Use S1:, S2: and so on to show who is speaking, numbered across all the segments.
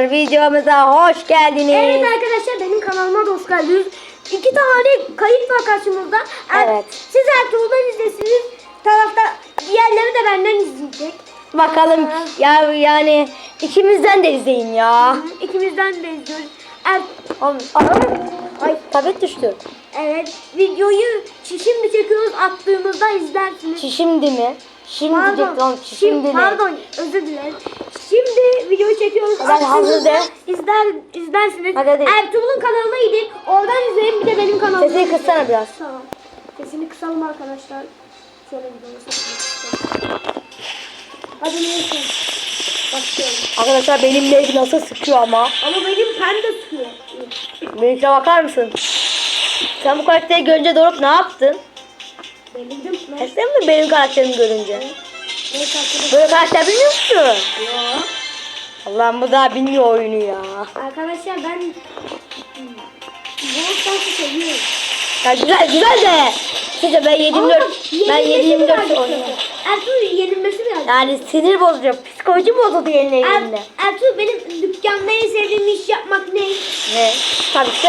S1: arkadaşlar videomuza hoş geldiniz.
S2: Evet arkadaşlar benim kanalıma da hoş geldiniz. İki tane kayıt var karşımızda. Er-
S1: Evet.
S2: Siz Ertuğrul'dan izlesiniz. Tarafta diğerleri de benden izleyecek.
S1: Bakalım ya yani ikimizden de izleyin ya.
S2: İkimizden de izliyoruz. Er-
S1: Ay tablet düştü.
S2: evet videoyu şimdi çekiyoruz attığımızda izlersiniz.
S1: Şimdi mi? Şimdi diyecektim oğlum,
S2: Şimdi,
S1: şimdi
S2: pardon özür dilerim. Şimdi videoyu çekiyoruz.
S1: Hadi hazır de.
S2: İzler, izlersiniz.
S1: Hadi, hadi.
S2: Ertuğrul'un kanalına gidin. Oradan izleyin bir de benim kanalıma.
S1: Sesini kıssana biraz.
S2: Tamam. Sesini kısalım arkadaşlar. Şöyle saklayayım. Hadi neyse. Başlayalım.
S1: Arkadaşlar benim leg nasıl sıkıyor ama.
S2: Ama benim pen de sıkıyor.
S1: Benimkine bakar mısın? Sen bu karakteri görünce Doruk ne yaptın? Kesin mi benim karakterimi görünce? Böyle karakter bilmiyor musun?
S2: Yok.
S1: Allah'ım bu daha bilmiyor oyunu ya.
S2: Arkadaşlar ben Hmm. bu Stars'ı seviyorum.
S1: Ya güzel güzel de. Sizce ben 24 ben 724 oynuyorum.
S2: Ertuğrul yenilmesi lazım.
S1: Yani sinir bozucu, psikoloji bozuldu yeni
S2: Er,
S1: elimde.
S2: Ertuğrul benim dükkanda en sevdiğim iş yapmak ne?
S1: Ne? Tabii ki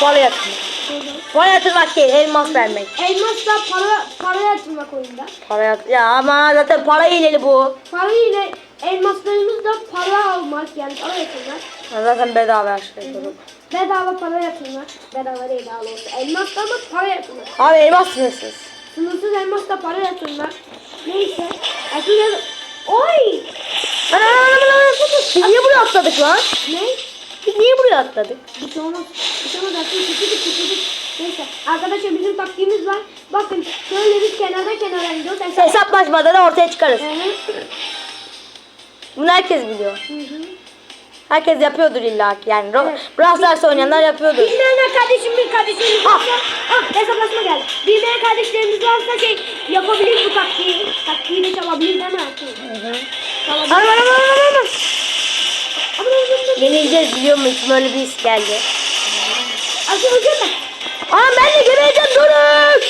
S1: para yatırmak. Para yatırmak değil, elmas vermek.
S2: Elmasla para para yatırmak oyunda.
S1: Para yat ya ama zaten para hileli bu.
S2: Para ile elmaslarımızla para almak yani para yatırmak.
S1: Ya Zaten bedava her şey. Doruk.
S2: Bedava para yatırmak. Bedava değil daha doğrusu. Elmasla ama para yatırmak.
S1: Abi elmas sınırsız.
S2: Sınırsız elmasla para yatırmak. Neyse. Ertuğrul Oy!
S1: Ana ana ana ana. Niye buraya atladık lan?
S2: Ne?
S1: Biz niye buraya atladık?
S2: Şey olmaz. Şey olmaz. Ertuğrul küçücük küçücük. Neyse. Arkadaşlar bizim taktiğimiz var. Bakın şöyle biz kenara kenara gidiyoruz. Hesap.
S1: Hesaplaşmada da ortaya çıkarız.
S2: Hı hı.
S1: Bunu herkes biliyor.
S2: Hı hı.
S1: Herkes yapıyordur illa ki. Yani
S2: Evet.
S1: Brawl Stars oynayanlar yapıyordur.
S2: Bilmeyen kardeşim bir kardeşlerimiz varsa ah hesaplaşma geldi. Bilmeyen kardeşlerimiz varsa şey yapabilir bu taktiği. Taktiği de çalabilir değil mi Ertuğrul? Çalabilir.
S1: Aman aman aman Yenileceğiz biliyor musun? Böyle bir his geldi.
S2: Hocam ben.
S1: Anam ben de gebereceğim durun.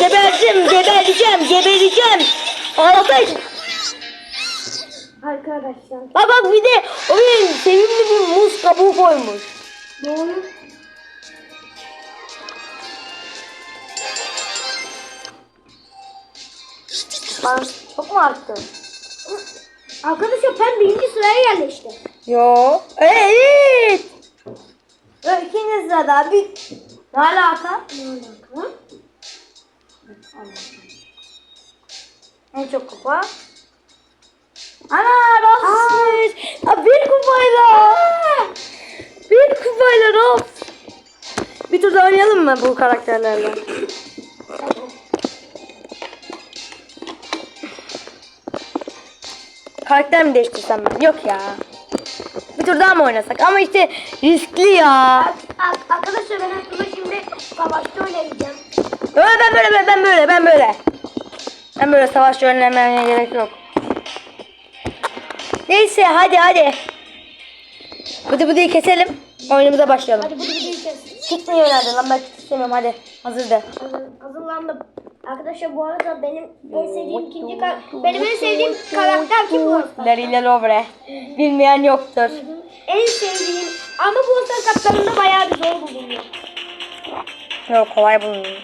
S1: Geberdim, gebereceğim, gebereceğim. Ağlatay.
S2: Arkadaşlar.
S1: Bak bak bir de o benim sevimli bir muz kabuğu koymuş.
S2: Doğru.
S1: Bana çok mu arttı?
S2: Arkadaşlar ben birinci sıraya yerleşti.
S1: Yo. Evet. Ve ikinci sırada bir... Ne alaka?
S2: Ne alaka?
S1: En çok kupa. Ana. Ya bir kupayla. Bir kupayla Raf. Bir tur oynayalım mı bu karakterlerle? Karakter mi değiştirsem ben? Yok ya. Bir tur daha mı oynasak? Ama işte riskli ya.
S2: Ar- Arkadaşlar ben aslında şimdi savaşta oynayacağım.
S1: Öyle ben böyle ben- böyle ben böyle. Ben böyle savaşçı önlemeye gerek yok. Neyse hadi hadi. Bıdı bıdıyı keselim. Oyunumuza başlayalım.
S2: Hadi bunu bir
S1: Çıkmıyor nerede lan ben istemiyorum hadi. Hazır de.
S2: Hazır, hazırlandım. Arkadaşlar bu arada benim en sevdiğim ikinci kar benim en sevdiğim karakter kim bu arada?
S1: Leriyle Lovre. Bilmeyen yoktur.
S2: En sevdiğim ama bu arada kaptanında bayağı bir zor bulunuyor.
S1: Yok kolay bulunuyor.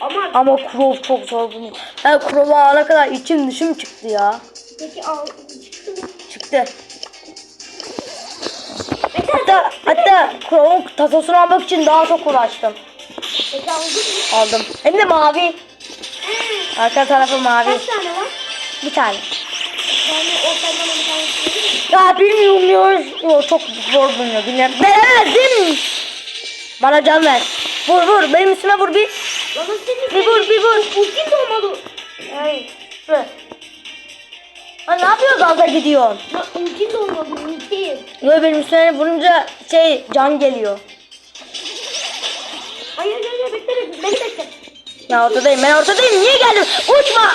S2: Ama
S1: Ama Crow çok zor bulunuyor. Ben Crow'u alana kadar içim dışım çıktı ya.
S2: peki al çıktı mı?
S1: Çıktı. Hatta, hatta Crow'un tasosunu almak için daha çok uğraştım.
S2: Peki aldın mı?
S1: Aldım. Hem de mavi. Arka tarafı mavi.
S2: Kaç tane var?
S1: Bir tane.
S2: Yani o senden bir tane?
S1: Ya bilmiyorum ya. Yo, çok zor bulunuyor. Bilmiyorum. Veremezdim. Bana can ver. Vur vur. Benim üstüme vur bir.
S2: Bana
S1: Bir vur bir vur.
S2: ultin de olmadı.
S1: Ay. Lan ne yapıyorsun gaza gidiyorsun?
S2: Ya ultin de olmadı ultin.
S1: Yo benim üstüme vurunca şey can geliyor.
S2: Hayır hayır bekle bekle.
S1: Ya ortadayım ben ortadayım. Niye geldim? Uçma.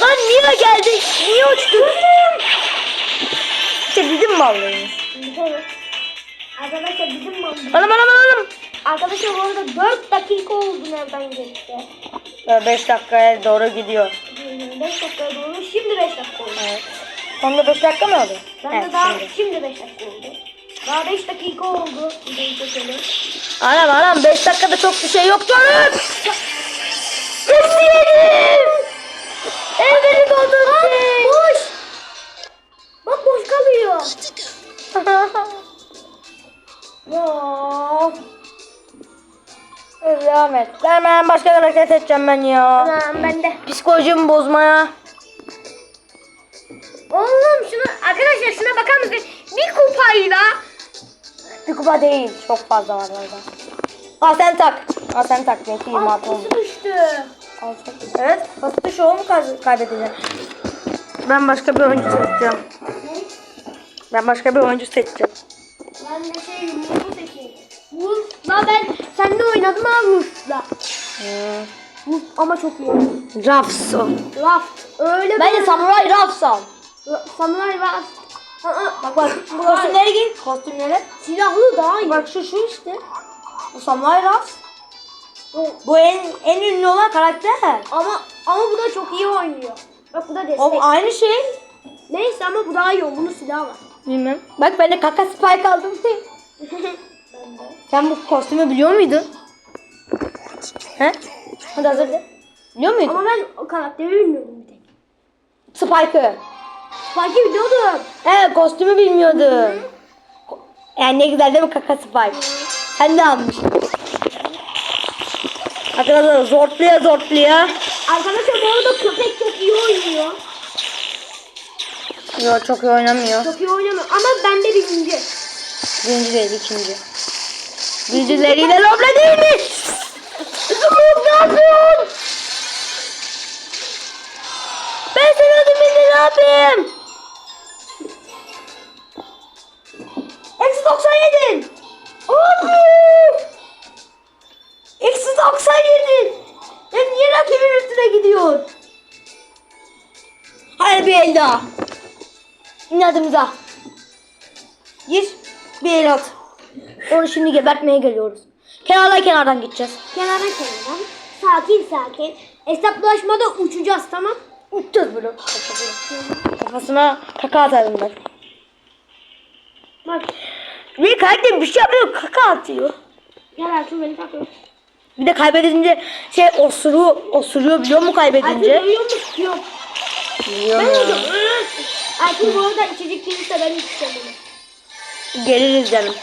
S1: Lan niye geldin? Niye uçtun? İşte bizim mallıyız.
S2: Doğru. Arkadaşlar bizim mal.
S1: Anam anam anam.
S2: Arkadaşlar bu arada 4 dakika oldu nereden geçti.
S1: 5 dakikaya doğru gidiyor.
S2: 5 dakika doğru şimdi 5 dakika oldu.
S1: Evet. Onda 5 dakika mı oldu?
S2: Ben
S1: Evet,
S2: de daha
S1: şimdi
S2: 5 dakika oldu. Daha 5 dakika oldu. Videoyu çekelim.
S1: Anam anam 5 dakikada çok bir şey yok canım. İsteyelim. Evleri doldurun.
S2: Boş. Bak boş kalıyor. Ya.
S1: Devam et. Hemen başka karakter seçeceğim ben ya.
S2: Tamam ben de.
S1: Psikolojimi bozmaya.
S2: Oğlum şunu arkadaşlar şuna bakar mısın? Bir kupayla.
S1: Bir kupa değil. Çok fazla var orada. Al sen tak. Al sen tak. Belki 26 olmuş.
S2: Düştü.
S1: Evet. Basit şu mu kay- kaybedeceğim? Ben başka bir oyuncu seçeceğim. Ben başka bir oyuncu seçeceğim.
S2: Ben de şey Wolf'u seçeyim. Wolf. La ben seninle oynadım ha Wolf'la.
S1: Hmm.
S2: Wolf ama çok iyi.
S1: Rafs o.
S2: Raft. Öyle
S1: Bence
S2: böyle-
S1: Samuray Rafs al.
S2: Ra- Samuray Raft. Aa,
S1: Bak bak.
S2: Bu var.
S1: Kostümleri giy. Kostümleri.
S2: Silahlı daha iyi.
S1: Bak şu şu işte. Bu Samuray Rafs.
S2: Bu-
S1: Bu en en ünlü olan karakter.
S2: Ama ama bu da çok iyi oynuyor. Bak bu da destek.
S1: O aynı şey.
S2: Neyse ama bu daha iyi. Bunun silahı var.
S1: Bilmem. Bak ben de kaka spike aldım.
S2: ben de.
S1: Sen bu kostümü biliyor muydun? He? Hadi hazır de. Biliyor muydun?
S2: Ama ben o karakteri bilmiyordum bir tek.
S1: Spike'ı.
S2: Spike'i biliyordum.
S1: He kostümü bilmiyordum. Yani ne güzel değil mi kaka spike? Sen de almış. Arkadaşlar zortluya zortluya.
S2: Arkadaşlar bu arada köpek çok iyi oynuyor.
S1: Yok çok iyi oynamıyor.
S2: Çok iyi oynamıyor ama ben de birinci.
S1: Birinci değil ikinci. Birincileriyle lobla değil mi? Yapayım? Eksi 97. Abi. Eksi 97. Ya niye rakibin üstüne gidiyor? Hayır bir el daha. İnadımıza. Gir. Bir el at. Onu şimdi gebertmeye geliyoruz. Kenardan kenardan gideceğiz.
S2: Kenara kenara. Sakin sakin. Hesaplaşmada uçacağız tamam.
S1: Uçacağız böyle. Kafasına kaka atarım ben.
S2: Bak
S1: Bir karakter bir şey yapıyor kaka atıyor.
S2: gel Ertuğrul beni takıyor.
S1: Bir de kaybedince şey osuruyor, osuruyor biliyor mu kaybedince?
S2: duyuyor musun? Yok.
S1: Biliyor
S2: Ben
S1: mu?
S2: Ertuğrul bu arada içecek gelirse ben içeceğim onu.
S1: Geliriz canım.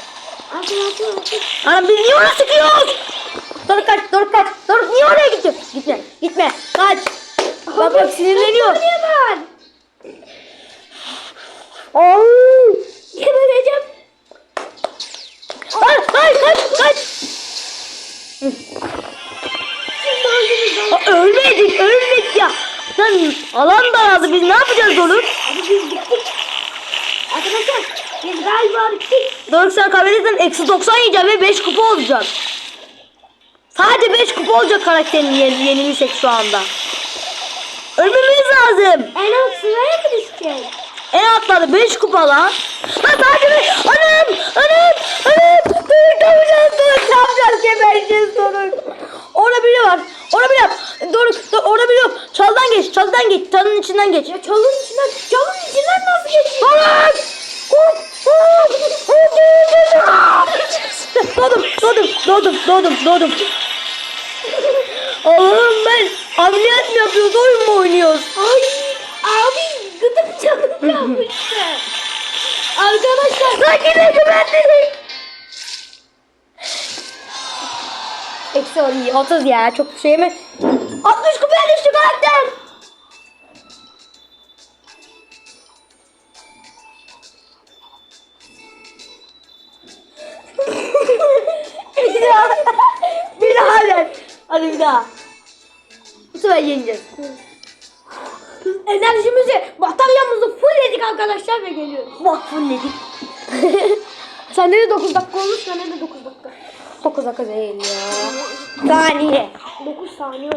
S2: Ertuğrul Ertuğrul Ertuğrul.
S1: Ana biz niye ona sıkıyoruz? Dur kaç, dur kaç, dur niye oraya gidiyorsun? Gitme, gitme, kaç. Bak bak sinirleniyor.
S2: Ben?
S1: Ay.
S2: Gebereceğim.
S1: Hayır, hayır, kaç, kaç. Aa, ölmedik, ölmedik ya. Lan alan daraldı biz ne yapacağız oğlum?
S2: Abi biz bittik. Arkadaşlar biz galiba bittik.
S1: Doruk sen kaybedersen eksi 90 yiyeceğim ve 5 kupa olacak. Sadece 5 kupa olacak karakterin yen yenilirsek şu anda. Ölmemiz lazım.
S2: En alt sıraya mı düşeceğiz?
S1: En altlarda 5 kupa lan. Lan sadece 5. Anam! Anam! Anam! Doruk ne yapacağız? Doruk ne yapacağız? Gebereceğiz Doruk. Orada biri var. Orada biri var. Doruk, Doruk orada biri yok. Çaldan geç, çaldan geç. Çalın içinden geç.
S2: Ya çalın içinden, çalın içinden nasıl geçeyim?
S1: Doruk! Doğdum, doğdum, doğdum, doğdum, doğdum. Ameliyat mı yapıyoruz, oyun mu oynuyoruz?
S2: Ay abi gıdım canım kalmıştı. Arkadaşlar
S1: Lan yine güvenlik. Eksi 10, 30 ya, çok bir şey mi? 60 kupaya düştü karakter. bir daha. Bir daha. Hadi bir daha. Sefer yeneceğiz.
S2: enerjimizi, bataryamızı fullledik arkadaşlar ve geliyoruz.
S1: Bak fullledik.
S2: Sende de 9 dakika olmuş, sende de 9 dakika.
S1: 9 dakika değil ya. Saniye.
S2: 9 saniye.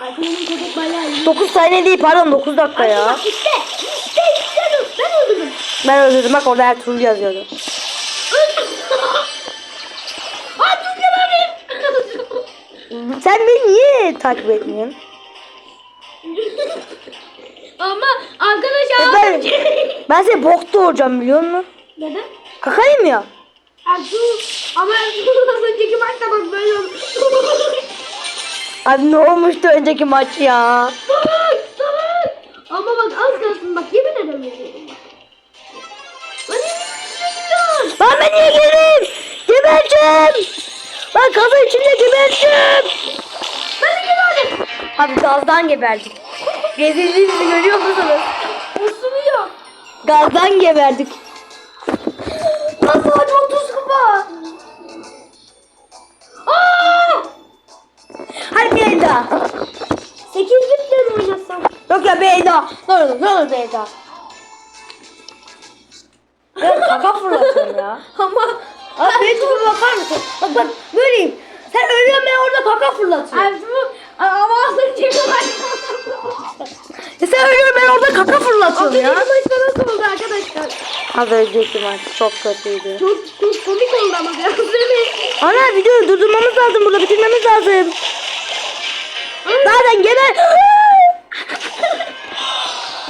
S2: Arkadaşın köpek bayağı iyi.
S1: 9 saniye değil pardon 9 dakika ya.
S2: Bak işte, işte, işte. Ben öldürdüm.
S1: Ben öldürdüm bak orada Ertuğrul yazıyordu. Sen beni niye takip etmiyorsun?
S2: Ama arkadaşlar
S1: E ben, ben seni bok doğuracağım biliyor musun?
S2: Neden?
S1: Kakayım ya.
S2: Ertuğrul ama Ertuğrul az önceki maçta bak böyle.
S1: Abi ne olmuştu önceki maç ya?
S2: Salak, salak. Ama bak az kalsın bak yemin ederim. Lan
S1: ben niye gireyim? Gebereceğim. Lan kazı içinde gebereceğim.
S2: Ben de geliyorum.
S1: Abi gazdan geberdik. Rezilliğimizi görüyor musunuz?
S2: Osuruyor.
S1: Gazdan geberdik. Nasıl 30 kupa?
S2: Aa!
S1: Hadi bir el daha.
S2: 8 bitle mi oynasam?
S1: Yok ya bir el daha. Ne olur ne olur bir el daha. Ya kaka fırlatıyorsun ya.
S2: Ama
S1: Abi benim tipime bakar mısın? Bak bak böyleyim. Sen ölüyorsun ben orada kaka fırlatıyorum.
S2: Ertuğrul ama az önceki maçta.
S1: Ya sen ölüyorsun ben orada kaka fırlatıyorum ya.
S2: maçta nasıl oldu arkadaşlar?
S1: Az önceki maç çok kötüydü.
S2: Çok, çok komik oldu ama biraz mi?
S1: Ana videoyu durdurmamız lazım burada bitirmemiz lazım. Zaten geber.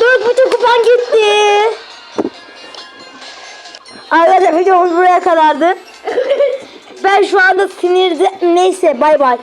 S1: Dur bütün kupan gitti. Arkadaşlar videomuz buraya kadardı. Ben şu anda sinirde neyse bay bay.